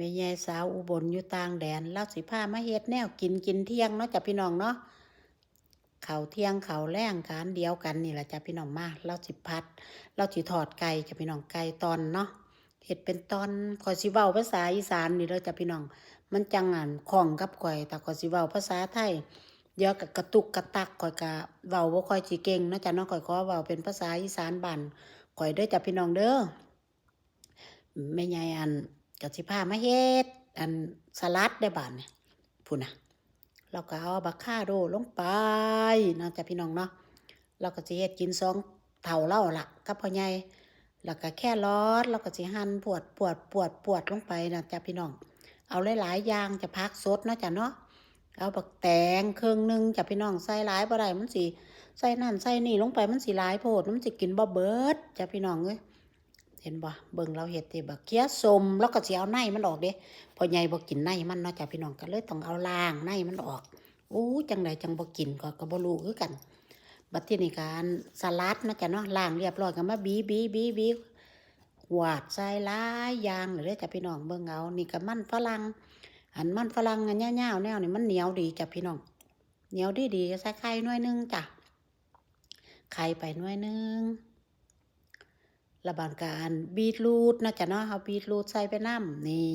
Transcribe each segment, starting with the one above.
แม่ยายสาวอุบลอยู่ต่างแดนเราสิพามาเฮ็ดแนวกินกินเที่ยงเนาะจ้ะพี่น้องเนาะเขาเที่ยงเขาแรงกันเดียวกันนี่แหละจ้ะพี่น้องมาเราสิพัดเราสิทอดไก่จ้ะพี่น้องไก่ตอนเนาะเฮ็ดเป็นตอนขอยสิเว้าภาษาอีสานนี่เด้อจ้ะพี่น้อง มันจังอันคล่องกับข่อย แต่ข่อยสิเว้าภาษาไทยเดี๋ยวก็กระตุกกระตักข่อยก็เว้าบ่ค่อยสิเก่งเนาะจ้ะเนาะข่อยขอเว้าเป็นภาษาอีสานบ้านข่อยเด้อจ้ะพี่น้องเด้อแม่ใหญ่อัน ก็สิพามาเฮ็ดอันสลัดได้บาดเนี่ยพุ่นน่ะเราก็เอาบักคาโดลงไปเนาะจ้ะพี่น้องเนาะเราก็สิเฮ็ดกินสองเท่าเล่าล่ะกับพ่อใหญ่แล้วก็แค่รอดเราก็สิหั่นปวดปวดปวดปวดลงไปนะจ้ะพี่น้อง เอาหลายๆอย่างจะพักสดเนาะจ้ะเนาะเอาบักแตงเครื่องหนึงจ้ะพี่น้องใส่หลายบ่ได้มันสิใส่นั่นใส่นี่ลงไปมันสิหลายโพดมันสิกินบ่เบิดจ้ะพี่น้องเอ้ย เห็นบ่เบิ่งเราเฮ็ดติบักเคี้ยสมแล้วก็สิเอาในมันออกเด้พอใหญ่บ่กินในมันเนาะจ้ะพี่น้องก็เลยต้องเอาล้างในมันออกอู้จังไดจังบ่กินก็ก็บ่รู้คือกัน บัดทีนี้การสลัดนะจ้ะเนาะล้างเรียบร้อยก็มาบีบีบีบีหวาดใส่หลายอย่างเลยเด้อจ้ะพี่น้องเบิ่งเอานี่ก็มันฝรั่งอันมันฝรั่งอันยาวๆแนวนี่มันเหนียวดีจ้ะพี่น้องเหนียวดีดีๆใส่ไข่หน่วยหนึงจ้ะไข่ไปหน่วยหนึง ระบานการบีทรูทนะจ้ะเนาะเอาบีทรูทใส่ไปน้ำนี่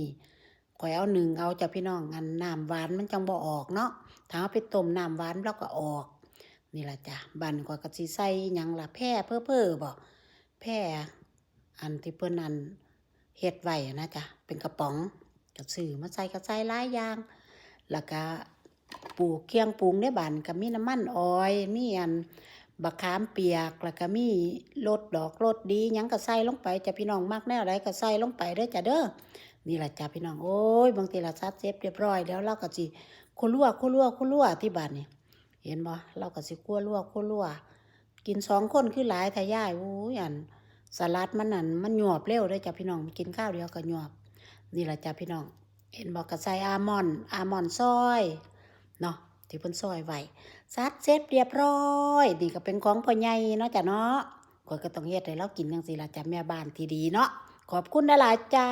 ข่อยเอาหนึ่งเอาจ้ะพี่น้องอันน้ำหวานมันจังบ่ออกเนาะถ้าเอาไปต้มน้ำหวานแล้วก็ออก นี่ละจ้ะบันข่อยก็สิใส่หยังละแพร่เพ้อเพ้อบ่แพร่อันที่เพิ่นอันเฮ็ดไว้นะจ้ะเป็นกระป๋องก็ซื้อมาใส่ก็ใส่หลายอย่างแล้วก็ปูเคียงปรุงในบ้านก็มีน้ำมันออยมีอัน บักขามเปียกแล้วก็มีรสดอกรสดียังก็ใส่ลงไปจะพี่น้องมักแนวใดก็ใส่ลงไปเด้อจ้ะเด้อนี่แหละจ้ะพี่น้องโอ้ยบางทีละซัดเซฟเรียบร้อยแล้วเราก็สิคั่วลวกคั่วลวกคั่วลวกที่บ้านนี่เห็นบ่เราก็สิคั่วลวกคั่วลวกกินสองคนคือหลายทายายโอ้ยอันสลัดมันนั่นมันหยวบเร็วเด้อจ้ะพี่น้องกินข้าวเดียวก็หยวบนี่แหละจ้ะพี่น้อง เห็นบอกกระใส่อาร์มอนอาร์มอนซอยเนาะ ที่เพิ่นซอยไว้ซัดเสร็จเรียบร้อยนี่ก็เป็นของพ่อใหญ่เนาะจ้ะเนาะข้อยก็ต้องเฮ็ดให้เรากินจังซี่ล่ะจ้ะแม่บ้านที่ดีเนาะขอบคุณหลายๆจ้า